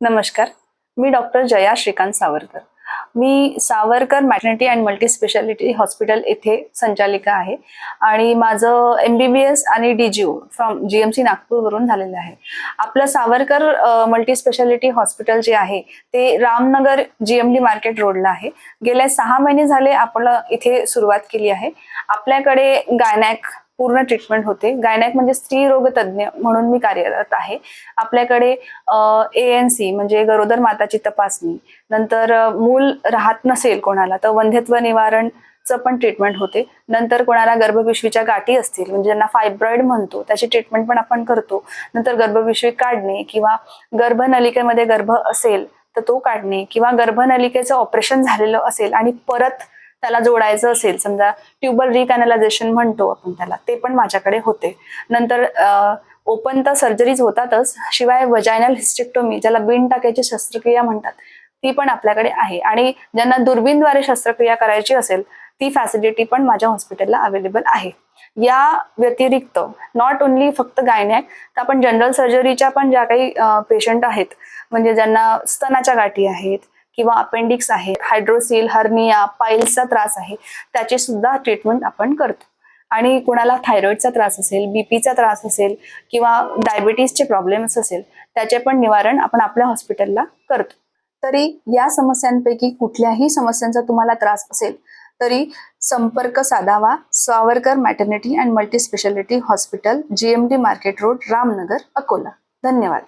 नमस्कार. मी doctor Jaya Shrikant Savarkar. Me Savarkar maternity and multi speciality hospital येथे संचालिका आहे आणि माझं एम बी बी एस आणि D G O from G M C नागपूरवरून झालेलं आहे. आपलं सावरकर मल्टी स्पेशालिटी हॉस्पिटल जे आहे ते Ramnagar G M D market रोडला आहे. गेल्या सहा महिने झाले आपण इथे सुरुवात केली आहे. आपल्याकडे गायनॅक पूर्ण ट्रीटमेंट होते. गायनॅक म्हणजे स्त्री रोग तज्ज्ञ म्हणून मी कार्यरत आहे. आपल्याकडे ए एन सी म्हणजे गरोदर माताची तपासणी नंतर मूल राहत नसेल कोणाला तर वंध्यत्व निवारणचं पण ट्रीटमेंट होते. नंतर कोणाला गर्भपिशवीच्या गाठी असतील म्हणजे ज्यांना फायब्रॉइड म्हणतो त्याची ट्रीटमेंट पण आपण करतो. नंतर गर्भपिशवी काढणे किंवा गर्भनलिकेमध्ये गर्भ असेल तर तो काढणे किंवा गर्भनलिकेचं ऑपरेशन झालेलं असेल आणि परत त्याला जोडायचं असेल समजा ट्युबल रिकॅनलायझेशन म्हणतो आपण त्याला ते पण माझ्याकडे होते. नंतर ओपन तर सर्जरीज होतातच शिवाय वजायनल हिस्टेक्टोमी ज्याला बिन टाकायची शस्त्रक्रिया म्हणतात ती पण आपल्याकडे आहे. आणि ज्यांना दुर्बीनद्वारे शस्त्रक्रिया करायची असेल ती फॅसिलिटी पण माझ्या हॉस्पिटलला अवेलेबल आहे. या व्यतिरिक्त नॉट ओन्ली फक्त गायनॅक तर आपण जनरल सर्जरीच्या पण ज्या काही पेशंट आहेत म्हणजे ज्यांना स्तनाच्या गाठी आहेत किंवा अपेंडिक्स आहे हायड्रोसिल हर्निया पाईल्सचा त्रास आहे त्याची सुद्धा ट्रीटमेंट आपण करतो. आणि कुणाला थायरॉइडचा त्रास असेल बीपीचा त्रास असेल किंवा डायबिटीसचे प्रॉब्लेम्स असेल त्याचे पण निवारण आपण आपल्या हॉस्पिटलला करतो. तरी या समस्यांपैकी कुठल्याही समस्यांचा तुम्हाला त्रास असेल तरी संपर्क साधावा Savarkar maternity and multi speciality hospital G M D market road Ramnagar Akola. धन्यवाद.